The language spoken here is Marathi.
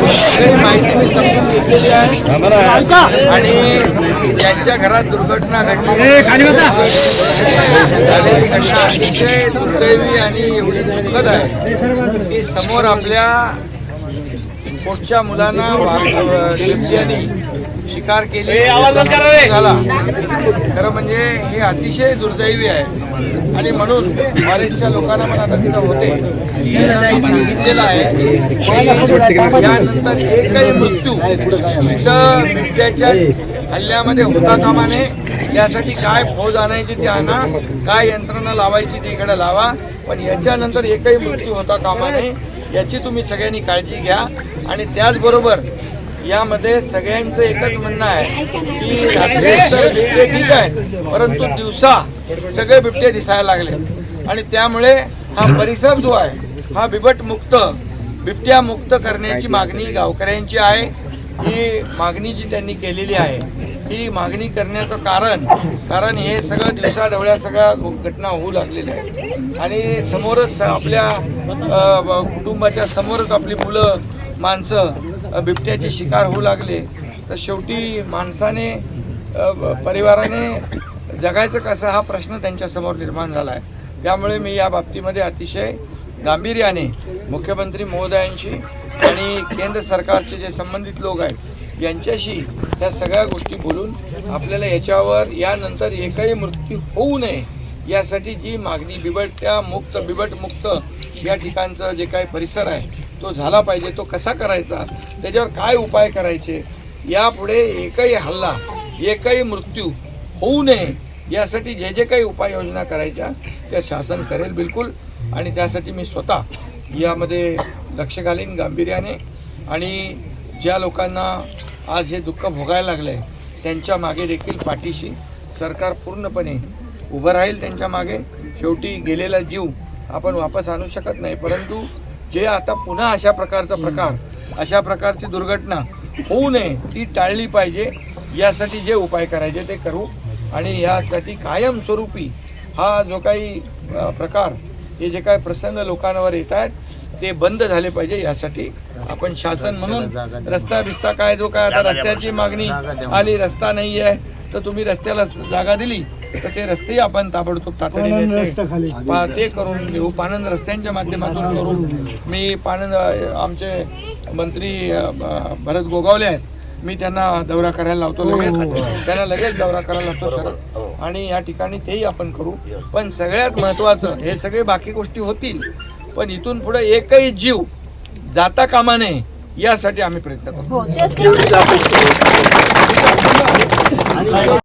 माहिती समजून घेतलेली आहे आणि त्यांच्या घरात दुर्घटना घडली. झालेली घटना अतिशय दुर्दैवी आणि एवढी दुःखद आहे की समोर आपल्या पोटच्या मुलांना बिबट्याने शिकार केली झाला खरं म्हणजे हे अतिशय दुर्दैवी आहे. आणि म्हणून बरेचशा लोकांना पण आता तिथं होते. सांगितलेलं आहे. की यानंतर एकही मृत्यू तिथं बिबट्याच्या हल्ल्यामध्ये होता कामा नये यासाठी काय फौज आणायची ती आणा काय यंत्रणा लावायची ती इकडे लावा. पण याच्यानंतर एकही मृत्यू होता कामा नये याची तुम्ही सगळ्यांनी काळजी घ्या. आणि त्याचबरोबर यामध्ये सगळ्यांचं एकच म्हणणं आहे की रात्री तर बिबटे ठीक आहे परंतु दिवसा सगळे बिबटे दिसायला लागले. आणि त्यामुळे हा परिसर जो आहे हा बिबट मुक्त बिबट्या मुक्त करण्याची मागणी गावकऱ्यांची आहे. ही मागणी जी त्यांनी केलेली आहे ही मागणी करण्याचं कारण कारण हे सगळं दिवसा डवळ्या सगळ्या घटना होऊ लागलेल्या आहेत. आणि समोरच आपल्या कुटुंबाच्या समोरच आपली मुलं माणसं बिबट्याचे शिकार होऊ लागले तर शेवटी माणसाने परिवाराने जगायचं कसं हा प्रश्न त्यांच्यासमोर निर्माण झाला आहे. त्यामुळे मी या बाबतीमध्ये अतिशय गांभीर्याने मुख्यमंत्री महोदयांशी आणि केंद्र सरकारचे जे संबंधित लोक आहेत यांच्याशी त्या सगळ्या गोष्टी बोलून आपल्याला याच्यावर यानंतर एकही मृत्यू होऊ नये यासाठी जी मागणी बिबट्या मुक्त बिबट मुक्त या ठिकाणचं जे काही परिसर आहे तो झाला पाहिजे तो कसा करायचा त्याच्यावर काय उपाय करायचे यापुढे एकही हल्ला एकही मृत्यू होऊ नये यासाठी जे जे काही उपाययोजना करायच्या त्या शासन करेल बिलकुल. आणि त्यासाठी मी स्वतः यामध्ये लक्ष घालीन गांभीर्याने. आणि ज्या लोकांना आज हे दुःख भोगायला लागलं आहे त्यांच्या मागे देखील पाठीशी सरकार पूर्णपणे उभं राहील त्यांच्या मागे. शेवटी गेलेला जीव आपण वापस आणू शकत नाही परंतु जे आता पुन्हा अशा प्रकारचा प्रकार अशा प्रकारची दुर्घटना होऊ नये ती टाळली पाहिजे. यासाठी जे उपाय करायचे ते करू आणि यासाठी कायमस्वरूपी हा जो काही प्रकार हे जे काही प्रसंग लोकांवर येत आहेत ते बंद झाले पाहिजे. यासाठी आपण शासन म्हणून रस्ता बिस्ता काय जो काय आता रस्त्याची मागणी आली रस्ता नाही आहे तर तुम्ही रस्त्याला जागा दिली तर ते रस्तेही आपण ताबडतोब तातडीने ते- करून घेऊ. पाणंद रस्त्यांच्या माध्यमातून करून मी पाणंद आमचे मंत्री भरत गोगावले आहेत. मी त्यांना दौरा करायला लावतो लगेच. त्यांना लगेच दौरा करायला लावतो सर. आणि या ठिकाणी तेही आपण करू. पण सगळ्यात महत्त्वाचं हे सगळे बाकी गोष्टी होतील. पण इथून पुढे एकही जीव जाता कामा नये यासाठी आम्ही प्रयत्न करू हो